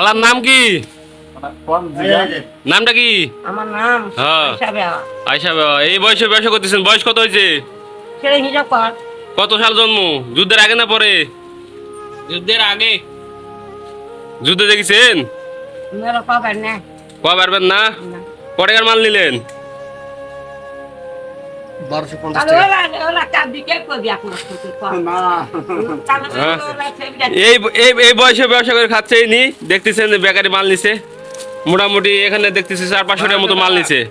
আলার নাম কি? নামটা কি? আমার নাম হ্যাঁ। আয়সা বাবা এই বয়সে ব্যবসা করতেছেন। বয়স কত হয়েছে? কত সাল জন্ম? যুদ্ধের আগে না পরে? যুদ্ধের আগে। যুদ্ধ দেখেছেন? কবার না। কটাকার মাল নিলেন? ওরা সেবিটা- এই এই এই বয়সে ব্যবসা করে খাচ্ছে নি দেখতেছেন বেকারি মাল নিছে। মোটামুটি এখানে দেখতেছি চার পাঁচশো টাকার মতো মাল নিছে।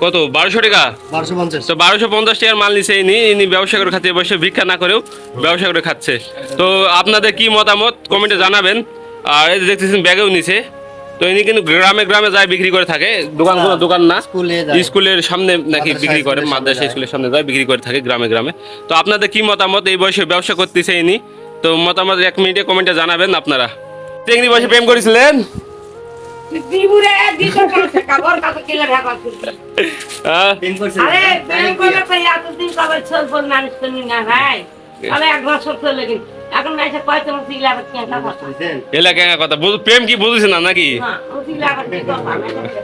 কত? বারোশো টাকা? বারোশো পঞ্চাশ। তো বারোশো পঞ্চাশ টাকার মাল নিছে ইনি ইনি ব্যবসা করে খাচ্ছে বয়সে ভিক্ষা না করেও ব্যবসা করে খাচ্ছে। তো আপনাদের কি মতামত? কমেন্টে জানাবেন। আর এই যে দেখতেছেন ব্যাগেও নিছে। তো ইনি কিন্তু গ্রামে গ্রামে যায় বিক্রি করে থাকে। দোকান কোনো দোকান না। স্কুলে যায়। স্কুলের সামনে নাকি বিক্রি করে মাদ্রাসা স্কুলের সামনে যায় বিক্রি করে থাকে গ্রামে গ্রামে। তো আপনাদের কি মতামত? এই বয়সে ব্যবসা করতেছে ইনি। তো মতামত এক মিনিটে কমেন্টে জানাবেন আপনারা। চেংড়ি বয়সে প্রেম করেছিলেন। হ্যাঁ? আরে এক বছর চলে গেছে। এখন না এসে কয় তোমার দিলে আবার কেন কথা এলা কেঙ্গা কথা? বুঝ- প্রেম কি বুঝেছে না নাকি? না ও আবার কি কথা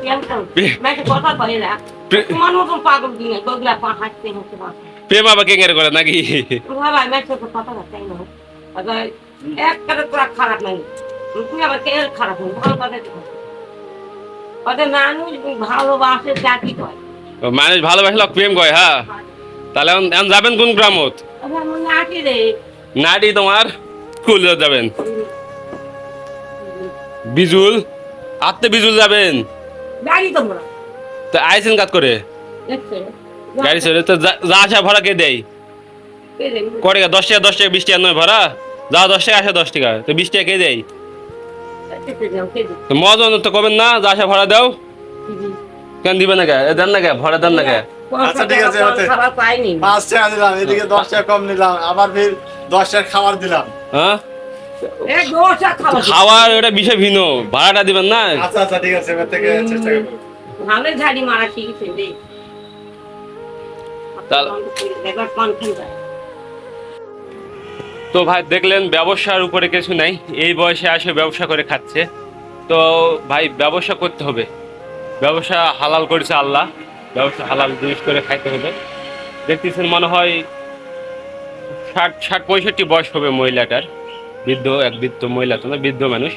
প্রেম তো মেয়েকে কথা কই না। তোমার মতন পাগল দিনে গোগলা পাঠাচ্ছে হচ্ছে প্রেম আবার কেঙ্গারে করে নাকি? বাবা মেয়েকে তো কথা বলতে না। আবার এক করে তোরা খারাপ নাই। তুমি আবার কে খারাপ নেই ভালো কথা। তো ওদের মানুষ ভালোবাসে জাতি কয়। মানুষ ভালোবাসলে প্রেম কয় হ্যাঁ? তাহলে এখন- যাবেন কোন গ্রামত? আমার মনে রে। নাটি তোমার স্কুল যাবেন। বিজুল আত্মে বিজুল যাবেন। তো আইসেন কাজ করে? গাড়ি চলে তো যা আসা ভাড়া কে দেয়? ক টাকা? দশ টাকা দশ টাকা বিশ টাকা নয় ভাড়া? যা দশ টাকা আসে দশ টাকা। তো বিশ টাকা কে দেয়? মজন তো কবেন না? যা আসা ভাড়া দাও। কেন দিবে না কে? দেন না কে? ভাড়া দেন না কে? আচ্ছা, ঠিক আছে, হতে। খাবার পাইনি। পাঁচ টাকা দিলাম এদিকে দশ টাকা কম নিলাম আবার ফির দশ টাকা খাবার দিলাম। হ্যাঁ? খাওয়ার ওটা বিষয় ভিন্ন ভাড়াটা দিবেন না? আচ্ছা আচ্ছা ঠিক আছে এবার থেকে চেষ্টা করব। ভালো ঝাড়ি মারা শিখেছে রে তাহলে- এবার কনফিউজ যায়। তো ভাই দেখলেন ব্যবসার উপরে কিছু নাই এই বয়সে আসে ব্যবসা করে খাচ্ছে। তো ভাই ব্যবসা করতে হবে। ব্যবসা হালাল করেছে আল্লাহ। ব্যবসা হালাল জিনিস করে খাইতে হবে। দেখতেছেন মনে হয় ষাট ষাট পঁয়ষট্টি বয়স হবে মহিলাটার। বৃদ্ধ, এক বৃদ্ধ মহিলা তো না, বৃদ্ধ মানুষ।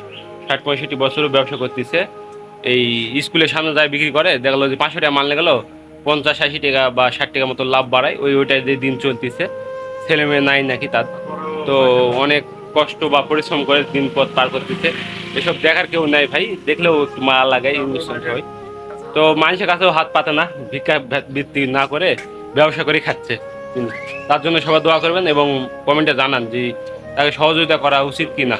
ষাট, পঁয়ষট্টি বছরও ব্যবসা করতেছে। এই স্কুলের সামনে যায় বিক্রি করে, দেখল যে পাঁচশো টাকা মাল গেল, পঞ্চাশ, আশি টাকা বা ষাট টাকা মতো লাভ বাড়ায়, ওই ওইটাই দিয়ে দিন চলতেছে। ছেলে মেয়ে নাই নাকি তার। তো অনেক কষ্ট বা পরিশ্রম করে দিন পথ পার করতেছে। এসব দেখার কেউ নাই ভাই, দেখলেও একটু মায়া লাগায়, ইমোশন হয়। তো মানুষের কাছেও হাত পাতে না, ভিক্ষা বৃত্তি না করে ব্যবসা করে খাচ্ছে। তার জন্য সবাই দোয়া করবেন এবং কমেন্টে জানান যে তাকে সহযোগিতা করা উচিত কি না